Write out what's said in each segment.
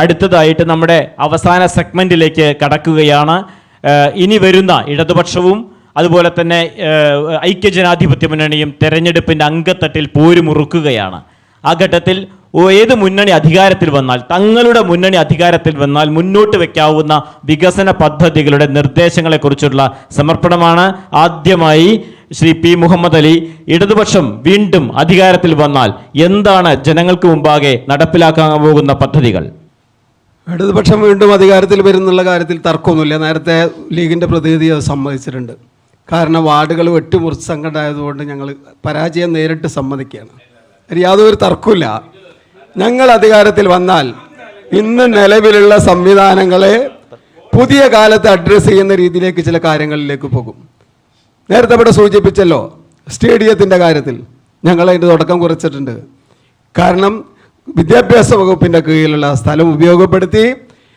അടുത്തതായിട്ട് നമ്മുടെ അവസാന സെഗ്മെന്റിലേക്ക് കടക്കുകയാണ്. ഇനി വരുന്ന ഇടതുപക്ഷവും അതുപോലെ തന്നെ ഐക്യജനാധിപത്യ മുന്നണിയും തെരഞ്ഞെടുപ്പിന്റെ അങ്കത്തട്ടിൽ പോരുമുറുക്കുകയാണ്. ആ ഘട്ടത്തിൽ ഏത് മുന്നണി അധികാരത്തിൽ വന്നാൽ തങ്ങളുടെ മുന്നണി അധികാരത്തിൽ വന്നാൽ മുന്നോട്ട് വെക്കാവുന്ന വികസന പദ്ധതികളുടെ നിർദ്ദേശങ്ങളെക്കുറിച്ചുള്ള സമർപ്പണമാണ്. ആദ്യമായി ശ്രീ പി മുഹമ്മദ് അലി ഇടതുപക്ഷം വീണ്ടും അധികാരത്തിൽ വന്നാൽ എന്താണ് ജനങ്ങൾക്ക് മുമ്പാകെ നടപ്പിലാക്കാൻ പോകുന്ന പദ്ധതികൾ? ഇടതുപക്ഷം വീണ്ടും അധികാരത്തിൽ വരുന്നുള്ള കാര്യത്തിൽ തർക്കമൊന്നുമില്ല. നേരത്തെ ലീഗിന്റെ പ്രതിനിധി അത് സമ്മതിച്ചിട്ടുണ്ട്. കാരണം വാർഡുകൾ വെട്ടിമുറിച്ച് സംഘടനയായതുകൊണ്ട് ഞങ്ങൾ പരാജയം നേരിട്ട് സമ്മതിക്കുകയാണ്. യാതൊരു തർക്കമില്ല ഞങ്ങൾ അധികാരത്തിൽ വന്നാൽ ഇന്ന് നിലവിലുള്ള സംവിധാനങ്ങളെ പുതിയ കാലത്ത് അഡ്രസ്സ് ചെയ്യുന്ന രീതിയിലേക്ക് ചില കാര്യങ്ങളിലേക്ക് പോകും. നേരത്തെ ഇവിടെ സൂചിപ്പിച്ചല്ലോ സ്റ്റേഡിയത്തിന്റെ കാര്യത്തിൽ ഞങ്ങൾ അതിന്റെ തുടക്കം കുറിച്ചിട്ടുണ്ട്. കാരണം വിദ്യാഭ്യാസ വകുപ്പിന്റെ കീഴിലുള്ള സ്ഥലം ഉപയോഗപ്പെടുത്തി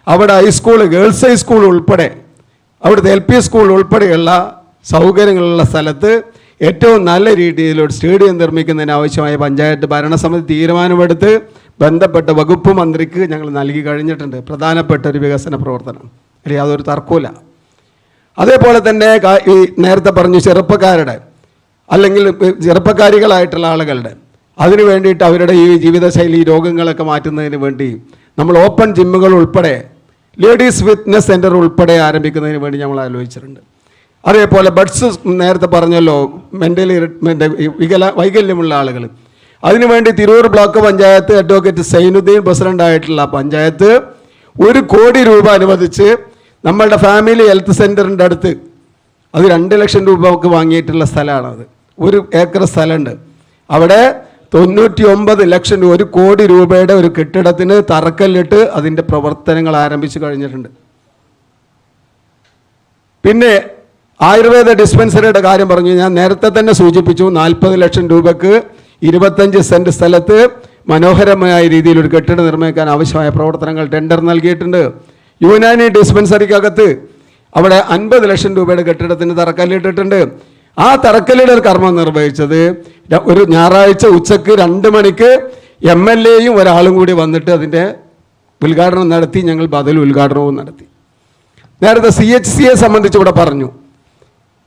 അവിടെ ഹൈസ്കൂൾ ഗേൾസ് ഹൈസ്കൂൾ ഉൾപ്പെടെ അവിടുത്തെ എൽ പി സ്കൂൾ ഉൾപ്പെടെയുള്ള സൗകര്യങ്ങളുള്ള സ്ഥലത്ത് ഏറ്റവും നല്ല രീതിയിൽ ഒരു സ്റ്റേഡിയം നിർമ്മിക്കുന്നതിന് ആവശ്യമായ പഞ്ചായത്ത് ഭരണസമിതി തീരുമാനമെടുത്ത് ബന്ധപ്പെട്ട വകുപ്പ് മന്ത്രിക്ക് ഞങ്ങൾ നൽകി കഴിഞ്ഞിട്ടുണ്ട്. പ്രധാനപ്പെട്ട ഒരു വികസന പ്രവർത്തനം. അല്ലെങ്കിൽ അതൊരു തർക്കമില്ല അതേപോലെ തന്നെ ഈ നേരത്തെ പറഞ്ഞു ചെറുപ്പക്കാരുടെ അല്ലെങ്കിൽ ചെറുപ്പക്കാരികളായിട്ടുള്ള ആളുകളുടെ അതിനു വേണ്ടിയിട്ട് അവരുടെ ഈ ജീവിതശൈലി രോഗങ്ങളൊക്കെ മാറ്റുന്നതിന് വേണ്ടി നമ്മൾ ഓപ്പൺ ജിമ്മുകൾ ഉൾപ്പെടെ ലേഡീസ് ഫിറ്റ്നസ് സെന്റർ ഉൾപ്പെടെ ആരംഭിക്കുന്നതിന് വേണ്ടി നമ്മൾ ആലോചിച്ചിട്ടുണ്ട്. അതേപോലെ ബഡ്സ് നേരത്തെ പറഞ്ഞല്ലോ മെന്റലി വികല വൈകല്യമുള്ള ആളുകൾ. അതിനുവേണ്ടി തിരൂർ ബ്ലോക്ക് പഞ്ചായത്ത് അഡ്വക്കേറ്റ് സൈനുദ്ദീൻ പ്രസിഡന്റായിട്ടുള്ള പഞ്ചായത്ത് ഒരു കോടി രൂപ അനുവദിച്ച് നമ്മളുടെ ഫാമിലി ഹെൽത്ത് സെന്ററിന്റെ അടുത്ത് അത് രണ്ട് ലക്ഷം രൂപ വാങ്ങിയിട്ടുള്ള സ്ഥലമാണത്. ഒരു ഏക്കർ സ്ഥലമുണ്ട്. അവിടെ തൊണ്ണൂറ്റി ഒമ്പത് ലക്ഷം രൂപ ഒരു കോടി രൂപയുടെ ഒരു കെട്ടിടത്തിന് തറക്കല്ലിട്ട് അതിന്റെ പ്രവർത്തനങ്ങൾ ആരംഭിച്ചു കഴിഞ്ഞിട്ടുണ്ട്. പിന്നെ ആയുർവേദ ഡിസ്പെൻസറിയുടെ കാര്യം പറഞ്ഞു ഞാൻ നേരത്തെ തന്നെ സൂചിപ്പിച്ചു നാൽപ്പത് ലക്ഷം രൂപയ്ക്ക് ഇരുപത്തഞ്ച് സെന്റ് സ്ഥലത്ത് മനോഹരമായ രീതിയിൽ ഒരു കെട്ടിടം നിർമ്മിക്കാൻ ആവശ്യമായ പ്രവർത്തനങ്ങൾ ടെൻഡർ നൽകിയിട്ടുണ്ട്. യുനാനി ഡിസ്പെൻസറിക്കകത്ത് അവിടെ അൻപത് ലക്ഷം രൂപയുടെ കെട്ടിടത്തിന് തറക്കല്ലിട്ടിട്ടുണ്ട്. ആ തറക്കല്ലിടൽ കർമ്മം നിർവഹിച്ചത്. ഒരു ഞായറാഴ്ച ഉച്ചയ്ക്ക് രണ്ട് മണിക്ക് എം എൽ എയും ഒരാളും കൂടി വന്നിട്ട് അതിന്റെ ഉദ്ഘാടനം നടത്തി ഞങ്ങൾ ബദൽ ഉദ്ഘാടനവും നടത്തി. നേരത്തെ സി എച്ച് സിയെ സംബന്ധിച്ച് ഇവിടെ പറഞ്ഞു.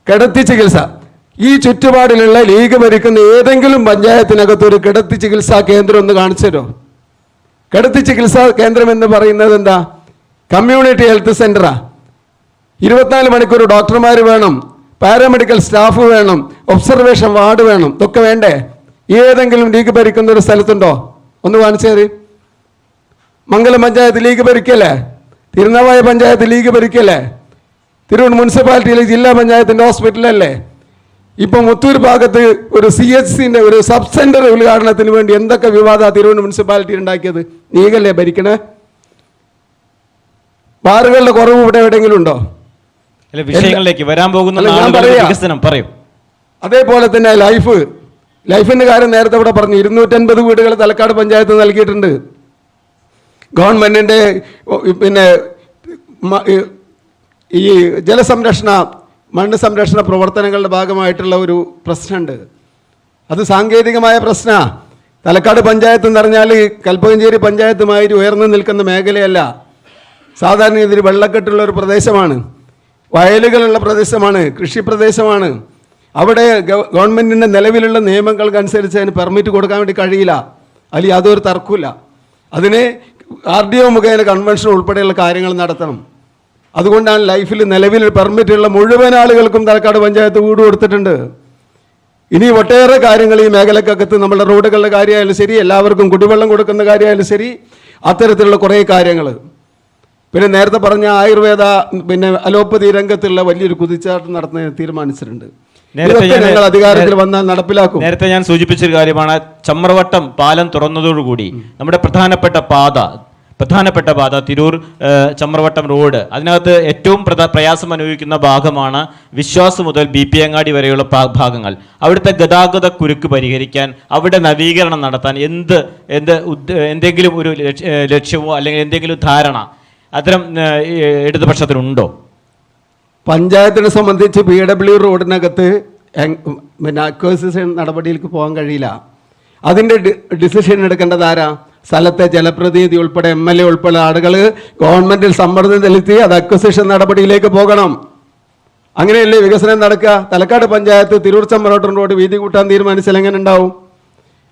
കിടത്തി ചികിത്സ. ഈ ചുറ്റുപാടിലുള്ള ലീഗ് ഭരിക്കുന്ന ഏതെങ്കിലും പഞ്ചായത്തിനകത്ത് ഒരു കിടത്തി ചികിത്സാ കേന്ദ്രം ഒന്ന് കാണിച്ചരോ കിടത്തി ചികിത്സാ കേന്ദ്രം എന്ന് പറയുന്നത് എന്താ? കമ്മ്യൂണിറ്റി ഹെൽത്ത് സെന്ററാ ഇരുപത്തിനാല് മണിക്കൂർ ഡോക്ടർമാർ വേണം. പാരാമെഡിക്കൽ സ്റ്റാഫ് വേണം ഒബ്സർവേഷൻ വാർഡ് വേണം ഇതൊക്കെ വേണ്ടേ? ഏതെങ്കിലും ലീഗ് ഭരിക്കുന്ന ഒരു സ്ഥലത്തുണ്ടോ? ഒന്ന് കാണിച്ചേര് മംഗലം പഞ്ചായത്ത് ലീഗ് ഭരിക്കല്ലേ? തിരുനാവായ പഞ്ചായത്ത് ലീഗ് ഭരിക്കല്ലേ? തിരൂർ മുനിസിപ്പാലിറ്റിയിലെ ജില്ലാ പഞ്ചായത്തിന്റെ ഹോസ്പിറ്റലല്ലേ? ഇപ്പം മുത്തൂർ ഭാഗത്ത് ഒരു സി എച്ച് സിന്റെ ഒരു സബ് സെന്റർ ഉദ്ഘാടനത്തിന് വേണ്ടി എന്തൊക്കെ വിവാദ തിരൂർ മുനിസിപ്പാലിറ്റി ഉണ്ടാക്കിയത്? നീകല്ലേ ഭരിക്കണേ? ബാറുകളുടെ കുറവ് ഇവിടെ എവിടെയെങ്കിലും ഉണ്ടോ? അല്ല വിഷയങ്ങളിലേക്ക് വരാൻ പോകുന്ന വികസനം പറയും. അതേപോലെ തന്നെ ലൈഫ് ലൈഫിന്റെ കാര്യം നേരത്തെ ഇവിടെ പറഞ്ഞു. ഇരുന്നൂറ്റൻപത് വീടുകൾ തലക്കാട് പഞ്ചായത്ത് നൽകിയിട്ടുണ്ട്. ഗവൺമെന്റിന്റെ പിന്നെ ഈ ജലസംരക്ഷണ മണ്ണ് സംരക്ഷണ പ്രവർത്തനങ്ങളുടെ ഭാഗമായിട്ടുള്ള ഒരു പ്രശ്നമുണ്ട്. അത് സാങ്കേതികമായ പ്രശ്ന. തലക്കാട് പഞ്ചായത്ത് എന്ന് പറഞ്ഞാൽ കൽപ്പകഞ്ചേരി പഞ്ചായത്തുമായി ഉയർന്നു നിൽക്കുന്ന മേഖലയല്ല. സാധാരണ ഇതിൽ വെള്ളക്കെട്ടുള്ള ഒരു പ്രദേശമാണ്. വയലുകളുള്ള പ്രദേശമാണ് കൃഷി പ്രദേശമാണ്. അവിടെ ഗവ- ഗവൺമെന്റിന്റെ നിലവിലുള്ള നിയമങ്ങൾക്കനുസരിച്ച് അതിന് പെർമിറ്റ് കൊടുക്കാൻ വേണ്ടി കഴിയില്ല. അല്ലെങ്കിൽ യാതൊരു തർക്കമില്ല അതിന് ആർ ഡി ഒ മുഖേന കൺവെൻഷൻ ഉൾപ്പെടെയുള്ള കാര്യങ്ങൾ നടത്തണം. അതുകൊണ്ടാണ് ലൈഫിൽ നിലവിൽ പെർമിറ്റുള്ള മുഴുവൻ ആളുകൾക്കും തലക്കാട് പഞ്ചായത്ത് വീട് കൊടുത്തിട്ടുണ്ട്. ഇനി ഒട്ടേറെ കാര്യങ്ങൾ ഈ മേഖലക്കകത്ത് നമ്മുടെ റോഡുകളുടെ കാര്യമായാലും ശരി എല്ലാവർക്കും കുടിവെള്ളം കൊടുക്കുന്ന കാര്യമായാലും ശരി അത്തരത്തിലുള്ള കുറേ കാര്യങ്ങൾ. പിന്നെ നേരത്തെ പറഞ്ഞ ആയുർവേദ പിന്നെ അലോപ്പതി രംഗത്തുള്ള വലിയൊരു കുതിച്ചാട്ടം നടത്തുന്നതിന് തീരുമാനിച്ചിട്ടുണ്ട്. ഞങ്ങൾ അധികാരത്തിൽ വന്നാൽ നടപ്പിലാക്കും. നേരത്തെ ഞാൻ സൂചിപ്പിച്ചൊരു കാര്യമാണ് ചമ്രവട്ടം പാലം തുറന്നതോടുകൂടി നമ്മുടെ പ്രധാനപ്പെട്ട പാത പ്രധാനപ്പെട്ട പാത തിരൂർ ചമ്രവട്ടം റോഡ് അതിനകത്ത് ഏറ്റവും പ്രയാസം അനുഭവിക്കുന്ന ഭാഗമാണ് വിശ്വാസ് മുതൽ ബി പി അങ്ങാടി വരെയുള്ള ഭാഗങ്ങൾ. അവിടുത്തെ ഗതാഗത കുരുക്ക് പരിഹരിക്കാൻ അവിടെ നവീകരണം നടത്താൻ എന്ത് എന്ത് എന്തെങ്കിലും ഒരു ലക്ഷ്യമോ അല്ലെങ്കിൽ എന്തെങ്കിലും ധാരണ അത്തരം ഇടതുപക്ഷത്തിനുണ്ടോ പഞ്ചായത്തിനെ സംബന്ധിച്ച് പി ഡബ്ല്യു റോഡിനകത്ത് പിന്നെ അക്വസിഷൻ നടപടിയിലേക്ക് പോകാൻ കഴിയില്ല. അതിന്റെ ഡിസിഷൻ എടുക്കേണ്ടത് ആരാ? സ്ഥലത്തെ ജനപ്രതിനിധി ഉൾപ്പെടെ എം എൽ എ ഉൾപ്പെടെ ആളുകൾ ഗവൺമെന്റിൽ സമ്മർദ്ദം ചെലുത്തി അത് അക്വസിഷൻ നടപടിയിലേക്ക് പോകണം. അങ്ങനെയല്ലേ വികസനം നടക്കുക? തലക്കാട് പഞ്ചായത്ത് തിരൂർ ചമ്മറോട്ടൻ റോഡ് വീതി കൂട്ടാൻ തീരുമാനിച്ചാൽ എങ്ങനെ ഉണ്ടാവും?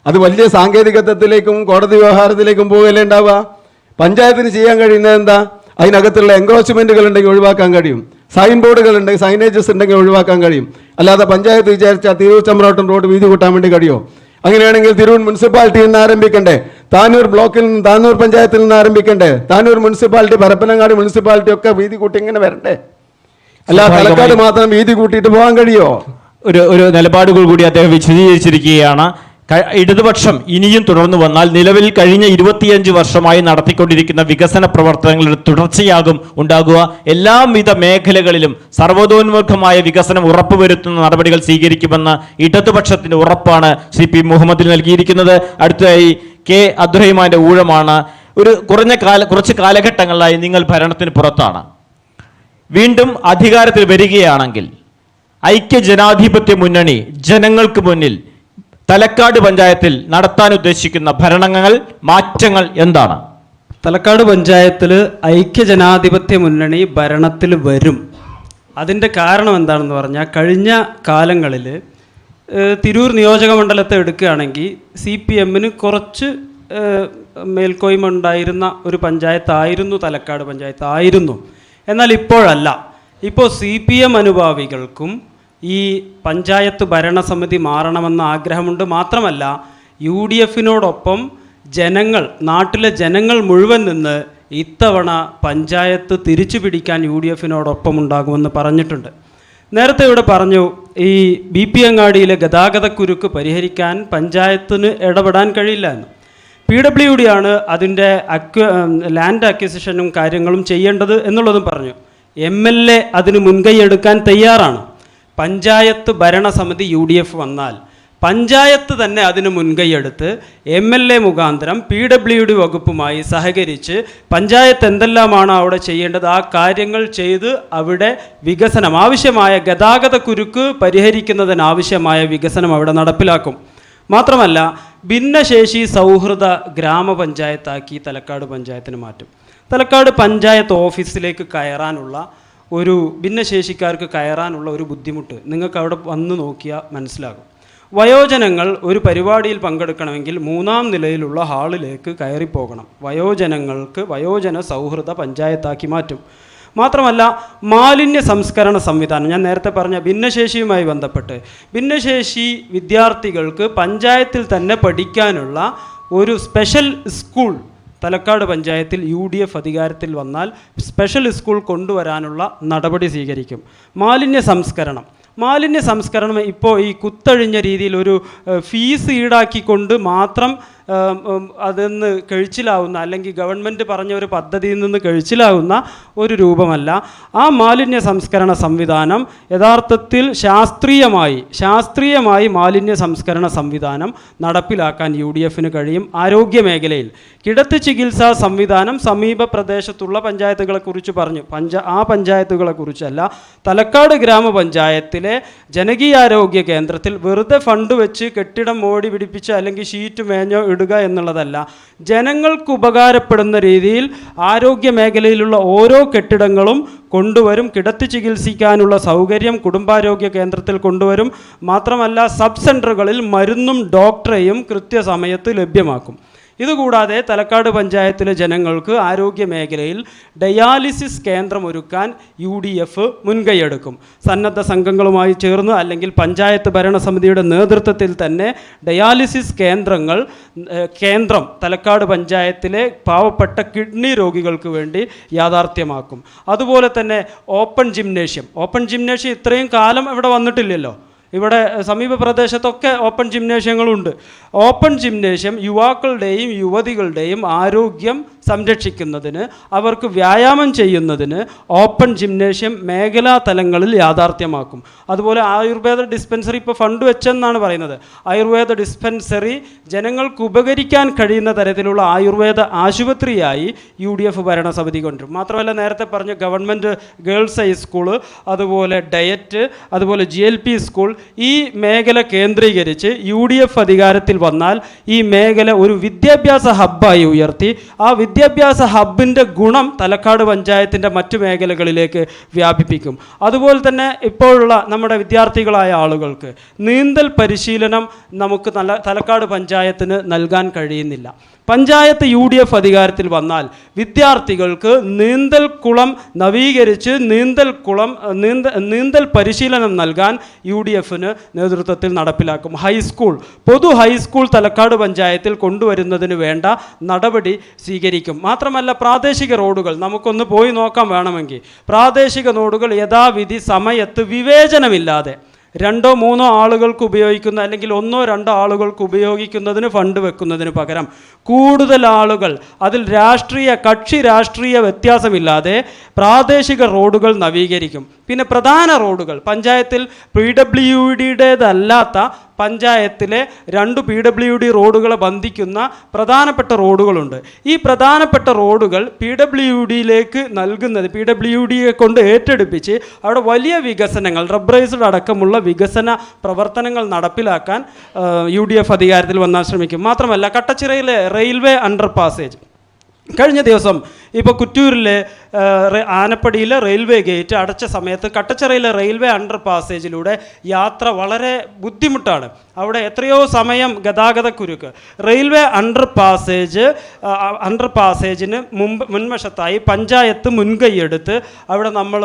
അത് വലിയ സാങ്കേതികത്വത്തിലേക്കും കോടതി വ്യവഹാരത്തിലേക്കും പോവുകയല്ലേ ഉണ്ടാവുക? പഞ്ചായത്തിന് ചെയ്യാൻ കഴിയുന്നത് എന്താ? അതിനകത്തുള്ള എൻക്രോച്ച്മെന്റുകൾ ഉണ്ടെങ്കിൽ ഒഴിവാക്കാൻ കഴിയും. സൈൻ ബോർഡുകൾ ഉണ്ടെങ്കിൽ സൈനേജസ് ഉണ്ടെങ്കിൽ ഒഴിവാക്കാൻ കഴിയും. അല്ലാതെ പഞ്ചായത്ത് വിചാരിച്ചാൽ തിരൂർ ചമ്രോട്ടം റോഡ് വീതി കൂട്ടാൻ വേണ്ടി കഴിയുമോ അങ്ങനെയാണെങ്കിൽ തിരൂർ മുനിസിപ്പാലിറ്റിയിൽ നിന്ന് ആരംഭിക്കണ്ടേ? താനൂർ ബ്ലോക്കിൽ നിന്ന് താനൂർ പഞ്ചായത്തിൽ നിന്ന് ആരംഭിക്കണ്ടേ? താനൂർ മുനിസിപ്പാലിറ്റി പരപ്പനങ്ങാടി മുനിസിപ്പാലിറ്റി ഒക്കെ വീതി കൂട്ടി ഇങ്ങനെ വരണ്ടേ? അല്ല തലക്കാട് മാത്രം വീതി കൂട്ടിയിട്ട് പോകാൻ കഴിയുമോ ഒരു ഒരു നിലപാടുകൾ കൂടി അദ്ദേഹം വിശദീകരിച്ചിരിക്കുകയാണ്. ഇടതുപക്ഷം ഇനിയും തുടർന്നു വന്നാൽ നിലവിൽ കഴിഞ്ഞ ഇരുപത്തിയഞ്ച് വർഷമായി നടത്തിക്കൊണ്ടിരിക്കുന്ന വികസന പ്രവർത്തനങ്ങളുടെ തുടർച്ചയാകും ഉണ്ടാകുക. എല്ലാവിധ മേഖലകളിലും സർവതോന്മുഖമായ വികസനം ഉറപ്പുവരുത്തുന്ന നടപടികൾ സ്വീകരിക്കുമെന്ന ഇടതുപക്ഷത്തിന്റെ ഉറപ്പാണ് ശ്രീ പി മുഹമ്മദിന് നൽകിയിരിക്കുന്നത്. അടുത്തതായി കെ അബ്ദുറഹിമാന്റെ ഊഴമാണ്. ഒരു കുറഞ്ഞ കാല കുറച്ച് കാലഘട്ടങ്ങളിലായി നിങ്ങൾ ഭരണത്തിന് പുറത്താണ്. വീണ്ടും അധികാരത്തിൽ വരികയാണെങ്കിൽ ഐക്യ ജനാധിപത്യ മുന്നണി ജനങ്ങൾക്ക് മുന്നിൽ തലക്കാട് പഞ്ചായത്തിൽ നടത്താൻ ഉദ്ദേശിക്കുന്ന ഭരണങ്ങൾ മാറ്റങ്ങൾ എന്താണ്? തലക്കാട് പഞ്ചായത്തിൽ ഐക്യജനാധിപത്യ മുന്നണി ഭരണത്തിൽ വരും. അതിന്റെ കാരണം എന്താണെന്ന് പറഞ്ഞാൽ കഴിഞ്ഞ കാലങ്ങളിൽ തിരൂർ നിയോജക മണ്ഡലത്തെ എടുക്കുകയാണെങ്കിൽ സി പി എമ്മിന് കുറച്ച് മേൽക്കോയ്മ ഉണ്ടായിരുന്ന ഒരു പഞ്ചായത്തായിരുന്നു തലക്കാട് പഞ്ചായത്തായിരുന്നു. എന്നാൽ ഇപ്പോഴല്ല. ഇപ്പോൾ സി പി എം അനുഭാവികൾക്കും ഈ പഞ്ചായത്ത് ഭരണസമിതി മാറണമെന്ന ആഗ്രഹമുണ്ട്. മാത്രമല്ല യു ഡി എഫിനോടൊപ്പം ജനങ്ങൾ നാട്ടിലെ ജനങ്ങൾ മുഴുവൻ നിന്ന് ഇത്തവണ പഞ്ചായത്ത് തിരിച്ചു പിടിക്കാൻ യു ഡി എഫിനോടൊപ്പം ഉണ്ടാകുമെന്ന് പറഞ്ഞിട്ടുണ്ട്. നേരത്തെ ഇവിടെ പറഞ്ഞു ഈ ബി പി അങ്ങാടിയിലെ ഗതാഗതക്കുരുക്ക് പരിഹരിക്കാൻ പഞ്ചായത്തിന് ഇടപെടാൻ കഴിയില്ല എന്ന്. പി ഡബ്ല്യു ഡി ആണ് അതിന്റെ അക്വ ലാൻഡ് അക്വിസിഷനും കാര്യങ്ങളും ചെയ്യേണ്ടത് എന്നുള്ളതും പറഞ്ഞു. എം എൽ എ അതിന് മുൻകൈ എടുക്കാൻ തയ്യാറാണ്. പഞ്ചായത്ത് ഭരണസമിതി യു ഡി എഫ് വന്നാൽ പഞ്ചായത്ത് തന്നെ അതിന് മുൻകൈയെടുത്ത് എം എൽ എ മുഖാന്തരം പി ഡബ്ല്യു ഡി വകുപ്പുമായി സഹകരിച്ച് പഞ്ചായത്ത് എന്തെല്ലാമാണ് അവിടെ ചെയ്യേണ്ടത് ആ കാര്യങ്ങൾ ചെയ്ത് അവിടെ വികസനം ആവശ്യമായ ഗതാഗത കുരുക്ക് പരിഹരിക്കുന്നതിനാവശ്യമായ വികസനം അവിടെ നടപ്പിലാക്കും. മാത്രമല്ല ഭിന്നശേഷി സൗഹൃദ ഗ്രാമപഞ്ചായത്താക്കി തലക്കാട് പഞ്ചായത്തിന് മാറ്റും. തലക്കാട് പഞ്ചായത്ത് ഓഫീസിലേക്ക് കയറാനുള്ള ഒരു ഭിന്നശേഷിക്കാർക്ക് കയറാനുള്ള ഒരു ബുദ്ധിമുട്ട് നിങ്ങൾക്ക് അവിടെ വന്ന് നോക്കിയാൽ മനസ്സിലാകും. വയോജനങ്ങൾ ഒരു പരിപാടിയിൽ പങ്കെടുക്കണമെങ്കിൽ മൂന്നാം നിലയിലുള്ള ഹാളിലേക്ക് കയറിപ്പോകണം. വയോജനങ്ങൾക്ക് വയോജന സൗഹൃദ പഞ്ചായത്താക്കി മാറ്റും. മാത്രമല്ല മാലിന്യ സംസ്കരണ സംവിധാനം. ഞാൻ നേരത്തെ പറഞ്ഞ ഭിന്നശേഷിയുമായി ബന്ധപ്പെട്ട് ഭിന്നശേഷി വിദ്യാർത്ഥികൾക്ക് പഞ്ചായത്തിൽ തന്നെ പഠിക്കാനുള്ള ഒരു സ്പെഷ്യൽ സ്കൂൾ തലക്കാട് പഞ്ചായത്തിൽ യു ഡി എഫ് അധികാരത്തിൽ വന്നാൽ സ്പെഷ്യൽ സ്കൂൾ കൊണ്ടുവരാനുള്ള നടപടി സ്വീകരിക്കും. മാലിന്യ സംസ്കരണം. മാലിന്യ സംസ്കരണം ഇപ്പോൾ ഈ കുത്തഴിഞ്ഞ രീതിയിൽ ഒരു ഫീസ് ഈടാക്കിക്കൊണ്ട് മാത്രം അതെന്ന് കഴിച്ചിലാവുന്ന അല്ലെങ്കിൽ ഗവൺമെന്റ് പറഞ്ഞ ഒരു പദ്ധതിയിൽ നിന്ന് കഴിച്ചിലാവുന്ന ഒരു രൂപമല്ല. ആ മാലിന്യ സംസ്കരണ സംവിധാനം യഥാർത്ഥത്തിൽ ശാസ്ത്രീയമായി ശാസ്ത്രീയമായി മാലിന്യ സംസ്കരണ സംവിധാനം നടപ്പിലാക്കാൻ യു ഡി എഫിന് കഴിയും ആരോഗ്യ മേഖലയിൽ. കിടത്തി ചികിത്സാ സംവിധാനം സമീപ പ്രദേശത്തുള്ള പഞ്ചായത്തുകളെക്കുറിച്ച് പറഞ്ഞു. പഞ്ച ആ പഞ്ചായത്തുകളെക്കുറിച്ചല്ല തലക്കാട് ഗ്രാമപഞ്ചായത്തിലെ ജനകീയാരോഗ്യ കേന്ദ്രത്തിൽ വെറുതെ ഫണ്ട് വെച്ച് കെട്ടിടം മോടി പിടിപ്പിച്ച് അല്ലെങ്കിൽ ഷീറ്റ് മേഞ്ഞോ ഇടുക എന്നുള്ളതല്ല. ജനങ്ങൾക്ക് ഉപകാരപ്പെടുന്ന രീതിയിൽ ആരോഗ്യ മേഖലയിലുള്ള ഓരോ കെട്ടിടങ്ങളും കൊണ്ടുവരും. കിടത്തി ചികിത്സിക്കാനുള്ള സൗകര്യം കുടുംബാരോഗ്യ കേന്ദ്രത്തിൽ കൊണ്ടുവരും. മാത്രമല്ല സബ് സെന്ററുകളിൽ മരുന്നും ഡോക്ടറെയും കൃത്യസമയത്ത് ലഭ്യമാക്കും. ഇതുകൂടാതെ തലക്കാട് പഞ്ചായത്തിലെ ജനങ്ങൾക്ക് ആരോഗ്യ മേഖലയിൽ ഡയാലിസിസ് കേന്ദ്രം ഒരുക്കാൻ യു ഡി എഫ് മുൻകൈയെടുക്കും. സന്നദ്ധ സംഘങ്ങളുമായി ചേർന്ന് അല്ലെങ്കിൽ പഞ്ചായത്ത് ഭരണസമിതിയുടെ നേതൃത്വത്തിൽ തന്നെ ഡയാലിസിസ് കേന്ദ്രങ്ങൾ കേന്ദ്രം തലക്കാട് പഞ്ചായത്തിലെ പാവപ്പെട്ട കിഡ്നി രോഗികൾക്ക് വേണ്ടി യാഥാർത്ഥ്യമാക്കും. അതുപോലെ തന്നെ ഓപ്പൺ ജിംനേഷ്യം. ഓപ്പൺ ജിംനേഷ്യം ഇത്രയും കാലം ഇവിടെ വന്നിട്ടില്ലല്ലോ. ഇവിടെ സമീപ പ്രദേശത്തൊക്കെ ഓപ്പൺ ജിംനേഷ്യങ്ങളുണ്ട്. ഓപ്പൺ ജിംനേഷ്യം യുവാക്കളുടെയും യുവതികളുടെയും ആരോഗ്യം സംരക്ഷിക്കുന്നതിന് അവർക്ക് വ്യായാമം ചെയ്യുന്നതിന് ഓപ്പൺ ജിംനേഷ്യം മേഖലാ തലങ്ങളിൽ യാഥാർത്ഥ്യമാക്കും. അതുപോലെ ആയുർവേദ ഡിസ്പെൻസറി ഇപ്പോൾ ഫണ്ട് വെച്ചെന്നാണ് പറയുന്നത്. ആയുർവേദ ഡിസ്പെൻസറി ജനങ്ങൾക്ക് ഉപകരിക്കാൻ കഴിയുന്ന തരത്തിലുള്ള ആയുർവേദ ആശുപത്രിയായി യു ഡി എഫ് ഭരണസമിതി കൊണ്ടുവരും. മാത്രമല്ല നേരത്തെ പറഞ്ഞ ഗവൺമെന്റ് ഗേൾസ് ഹൈസ്കൂൾ അതുപോലെ ഡയറ്റ് അതുപോലെ ജി എൽ പി സ്കൂൾ ഈ മേഖല കേന്ദ്രീകരിച്ച് യു ഡി എഫ് അധികാരത്തിൽ വന്നാൽ ഈ മേഖല ഒരു വിദ്യാഭ്യാസ ഹബ്ബായി ഉയർത്തി. ആ വിദ്യാഭ്യാസ ഹബ്ബിന്റെ ഗുണം തലക്കാട് പഞ്ചായത്തിന്റെ മറ്റു മേഖലകളിലേക്ക് വ്യാപിപ്പിക്കും. അതുപോലെ തന്നെ ഇപ്പോഴുള്ള നമ്മുടെ വിദ്യാർത്ഥികളായ ആളുകൾക്ക് നീന്തൽ പരിശീലനം നമുക്ക് നല്ല തലക്കാട് പഞ്ചായത്തിന് നൽകാൻ കഴിയുന്നില്ല. പഞ്ചായത്ത് യു ഡി എഫ് അധികാരത്തിൽ വന്നാൽ വിദ്യാർത്ഥികൾക്ക് നീന്തൽ കുളം നവീകരിച്ച് നീന്തൽ കുളം നീന്ത നീന്തൽ പരിശീലനം നൽകാൻ യു ഡി എഫിന് നേതൃത്വത്തിൽ നടപ്പിലാക്കും. ഹൈസ്കൂൾ പൊതു ഹൈസ്കൂൾ തലക്കാട് പഞ്ചായത്തിൽ കൊണ്ടുവരുന്നതിന് വേണ്ട നടപടി സ്വീകരിക്കും. മാത്രമല്ല പ്രാദേശിക റോഡുകൾ നമുക്കൊന്ന് പോയി നോക്കാൻ വേണമെങ്കിൽ. പ്രാദേശിക റോഡുകൾ യഥാവിധി സമയത്ത് വിവേചനമില്ലാതെ രണ്ടോ മൂന്നോ ആളുകൾക്ക് ഉപയോഗിക്കുന്ന അല്ലെങ്കിൽ ഒന്നോ രണ്ടോ ആളുകൾക്ക് ഉപയോഗിക്കുന്നതിന് ഫണ്ട് വെക്കുന്നതിന് പകരം കൂടുതൽ ആളുകൾ അതിൽ രാഷ്ട്രീയ കക്ഷി രാഷ്ട്രീയ വ്യത്യാസമില്ലാതെ പ്രാദേശിക റോഡുകൾ നവീകരിക്കും. പിന്നെ പ്രധാന റോഡുകൾ. പഞ്ചായത്തിൽ പി ഡബ്ല്യു ഡിയുടേതല്ലാത്ത പഞ്ചായത്തിലെ രണ്ട് പി ഡബ്ല്യു ഡി റോഡുകളെ ബന്ധിക്കുന്ന പ്രധാനപ്പെട്ട റോഡുകളുണ്ട്. ഈ പ്രധാനപ്പെട്ട റോഡുകൾ പി ഡബ്ല്യു ഡിയിലേക്ക് നൽകുന്നത് പി ഡബ്ല്യു ഡിയെ കൊണ്ട് ഏറ്റെടുപ്പിച്ച് അവിടെ വലിയ വികസനങ്ങൾ റബ്ബറൈസ്ഡ് അടക്കമുള്ള വികസന പ്രവർത്തനങ്ങൾ നടപ്പിലാക്കാൻ യു ഡി എഫ് അധികാരത്തിൽ വന്നാൽ ശ്രമിക്കും. മാത്രമല്ല കട്ടച്ചിറയിലെ റെയിൽവേ അണ്ടർ പാസേജ് കഴിഞ്ഞ ദിവസം ഇപ്പോൾ കുറ്റൂരിലെ ആനപ്പടിയിലെ റെയിൽവേ ഗേറ്റ് അടച്ച സമയത്ത് കട്ടച്ചിറയിലെ റെയിൽവേ അണ്ടർ പാസേജിലൂടെ യാത്ര വളരെ ബുദ്ധിമുട്ടാണ്. അവിടെ എത്രയോ സമയം ഗതാഗത കുരുക്ക് റെയിൽവേ അണ്ടർ പാസേജ് അണ്ടർ പാസേജിന് മുമ്പ് മുൻവശത്തായി പഞ്ചായത്ത് മുൻകൈയെടുത്ത് അവിടെ നമ്മൾ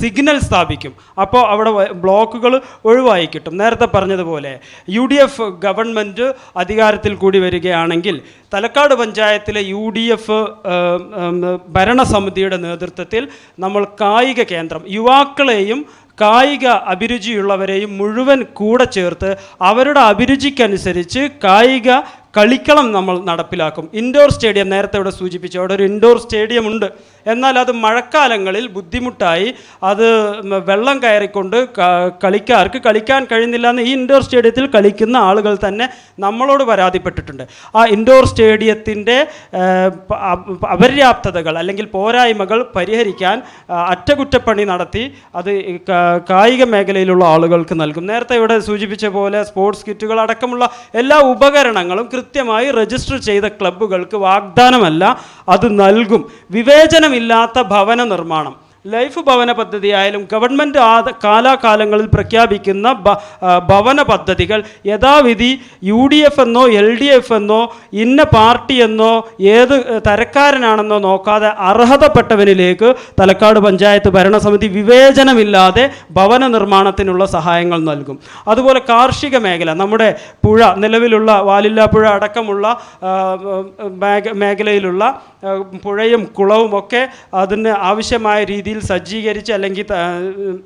സിഗ്നൽ സ്ഥാപിക്കും. അപ്പോൾ അവിടെ ബ്ലോക്കുകൾ ഒഴിവായി കിട്ടും. നേരത്തെ പറഞ്ഞതുപോലെ യു ഡി എഫ് ഗവൺമെന്റ് അധികാരത്തിൽ കൂടി വരികയാണെങ്കിൽ തലക്കാട് പഞ്ചായത്തിലെ യു ഡി എഫ് ഭരണസമിതിയുടെ നേതൃത്വത്തിൽ നമ്മൾ കായിക കേന്ദ്രം യുവാക്കളെയും കായിക അഭിരുചിയുള്ളവരെയും മുഴുവൻ കൂടെ ചേർത്ത് അവരുടെ അഭിരുചിക്കനുസരിച്ച് കായിക കളിക്കളം നമ്മൾ നടപ്പിലാക്കും. ഇൻഡോർ സ്റ്റേഡിയം നേരത്തെ ഇവിടെ സൂചിപ്പിച്ചു. അവിടെ ഒരു ഇൻഡോർ സ്റ്റേഡിയം ഉണ്ട്. എന്നാൽ അത് മഴക്കാലങ്ങളിൽ ബുദ്ധിമുട്ടായി. അത് വെള്ളം കയറിക്കൊണ്ട് കളിക്കാർക്ക് കളിക്കാൻ കഴിയുന്നില്ല എന്ന് ഈ ഇൻഡോർ സ്റ്റേഡിയത്തിൽ കളിക്കുന്ന ആളുകൾ തന്നെ നമ്മളോട് പരാതിപ്പെട്ടിട്ടുണ്ട്. ആ ഇൻഡോർ സ്റ്റേഡിയത്തിന്റെ അപര്യാപ്തതകൾ അല്ലെങ്കിൽ പോരായ്മകൾ പരിഹരിക്കാൻ അറ്റകുറ്റപ്പണി നടത്തി അത് കായിക മേഖലയിലുള്ള ആളുകൾക്ക് നൽകും. നേരത്തെ ഇവിടെ സൂചിപ്പിച്ച പോലെ സ്പോർട്സ് കിറ്റുകൾ അടക്കമുള്ള എല്ലാ ഉപകരണങ്ങളും കൃത്യമായി രജിസ്റ്റർ ചെയ്ത ക്ലബ്ബുകൾക്ക് വാഗ്ദാനമല്ല അത് നൽകും. വിവേചനമില്ലാത്ത ഭവന നിർമ്മാണം. ലൈഫ് ഭവന പദ്ധതി ആയാലും ഗവൺമെന്റ് കാലാകാലങ്ങളിൽ പ്രഖ്യാപിക്കുന്ന ഭവന പദ്ധതികൾ യഥാവിധി യു ഡി എഫ് എന്നോ എൽ ഡി എഫ് എന്നോ ഇന്ന പാർട്ടി എന്നോ ഏത് തരക്കാരനാണെന്നോ നോക്കാതെ അർഹതപ്പെട്ടവനിലേക്ക് തലക്കാട് പഞ്ചായത്ത് ഭരണസമിതി വിവേചനമില്ലാതെ ഭവന നിർമ്മാണത്തിനുള്ള സഹായങ്ങൾ നൽകും. അതുപോലെ കാർഷിക മേഖല നമ്മുടെ പുഴ നിലവിലുള്ള വാലില്ലാപ്പുഴ അടക്കമുള്ള മേഖലയിലുള്ള പുഴയും കുളവും ഒക്കെ അതിന് ആവശ്യമായ രീതിയിൽ സജ്ജീകരിച്ച് അല്ലെങ്കിൽ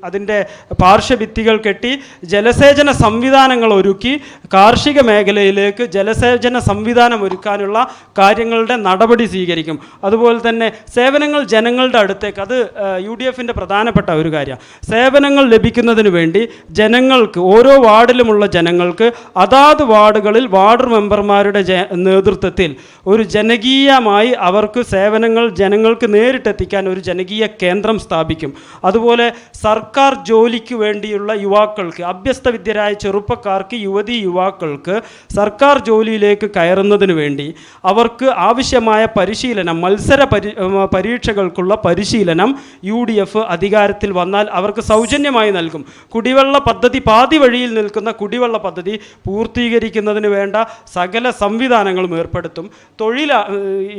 അതിന്റെ പാർശ്വഭിത്തികൾ കെട്ടി ജലസേചന സംവിധാനങ്ങൾ ഒരുക്കി കാർഷിക മേഖലയിലേക്ക് ജലസേചന സംവിധാനം ഒരുക്കാനുള്ള കാര്യങ്ങളുടെ നടപടി സ്വീകരിക്കും. അതുപോലെ തന്നെ സേവനങ്ങൾ ജനങ്ങളുടെ അടുത്തേക്ക് അത് യു ഡി എഫിന്റെ പ്രധാനപ്പെട്ട ഒരു കാര്യമാണ് സേവനങ്ങൾ ലഭിക്കുന്നതിന് വേണ്ടി ജനങ്ങൾക്ക് ഓരോ വാർഡിലുമുള്ള ജനങ്ങൾക്ക് അതാത് വാർഡുകളിൽ വാർഡ് മെമ്പർമാരുടെ നേതൃത്വത്തിൽ ഒരു ജനകീയമായി അവർക്ക് സേവനങ്ങൾ ജനങ്ങൾക്ക് നേരിട്ടെത്തിക്കാൻ ഒരു ജനകീയ കേന്ദ്രം സ്ഥാപിക്കും. അതുപോലെ സർക്കാർ ജോലിക്ക് വേണ്ടിയുള്ള യുവാക്കൾക്ക് അഭ്യസ്ത വിദ്യരായ ചെറുപ്പക്കാർക്ക് യുവതി യുവാക്കൾക്ക് സർക്കാർ ജോലിയിലേക്ക് കയറുന്നതിന് വേണ്ടി അവർക്ക് ആവശ്യമായ പരിശീലനം മത്സര പരി പരീക്ഷകൾക്കുള്ള പരിശീലനം യു ഡി എഫ് അധികാരത്തിൽ വന്നാൽ അവർക്ക് സൗജന്യമായി നൽകും. കുടിവെള്ള പദ്ധതി പാതി വഴിയിൽ നിൽക്കുന്ന കുടിവെള്ള പദ്ധതി പൂർത്തീകരിക്കുന്നതിന് വേണ്ട സകല സംവിധാനങ്ങളും ഏർപ്പെടുത്തും. തൊഴിൽ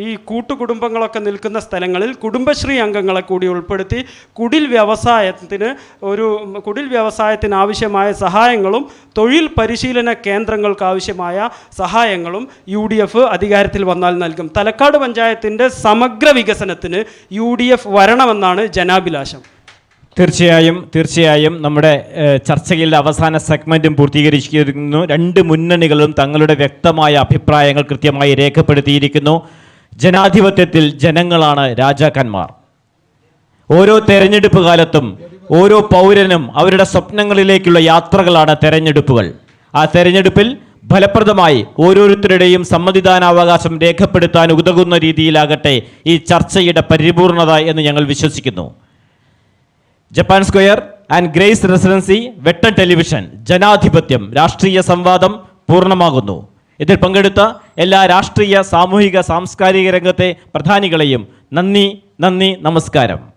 ഈ കൂട്ടുകുടുംബങ്ങളൊക്കെ നിൽക്കുന്ന സ്ഥലങ്ങളിൽ കുടുംബശ്രീ അംഗങ്ങളെ കൂടി ഉൾപ്പെടുത്തി കുടിൽ വ്യവസായത്തിന് ഒരു കുടിൽ വ്യവസായത്തിന് ആവശ്യമായ സഹായങ്ങളും തൊഴിൽ പരിശീലന കേന്ദ്രങ്ങൾക്ക് ആവശ്യമായ സഹായങ്ങളും യു ഡി എഫ് അധികാരത്തിൽ വന്നാൽ നൽകും. തലക്കാട് പഞ്ചായത്തിന്റെ സമഗ്ര വികസനത്തിന് യു ഡി എഫ് വരണമെന്നാണ് ജനാഭിലാഷം. തീർച്ചയായും തീർച്ചയായും നമ്മുടെ ചർച്ചയിലെ അവസാന സെഗ്മെന്റും പൂർത്തീകരിച്ചിരിക്കുന്നു. രണ്ട് മുന്നണികളും തങ്ങളുടെ വ്യക്തമായ അഭിപ്രായങ്ങൾ കൃത്യമായി രേഖപ്പെടുത്തിയിരിക്കുന്നു. ജനാധിപത്യത്തിൽ ജനങ്ങളാണ് രാജാക്കന്മാർ. ഓരോ തെരഞ്ഞെടുപ്പ് കാലത്തും ഓരോ പൗരനും അവരുടെ സ്വപ്നങ്ങളിലേക്കുള്ള യാത്രകളാണ് തെരഞ്ഞെടുപ്പുകൾ. ആ തെരഞ്ഞെടുപ്പിൽ ഫലപ്രദമായി ഓരോരുത്തരുടെയും സമ്മതിദാനാവകാശം രേഖപ്പെടുത്താൻ ഉതകുന്ന രീതിയിലാകട്ടെ ഈ ചർച്ചയുടെ പരിപൂർണത എന്ന് ഞങ്ങൾ വിശ്വസിക്കുന്നു. Japan square and grace residency Vettan television ജനാധിപത്യം രാഷ്ട്രീയ സംവാദം പൂർണമാകുന്നു. ഇതിൽ പങ്കെടുത്ത എല്ലാ രാഷ്ട്രീയ സാമൂഹിക സാംസ്കാരിക രംഗത്തെ പ്രധാനികളെയും നന്ദി നന്ദി നമസ്കാരം.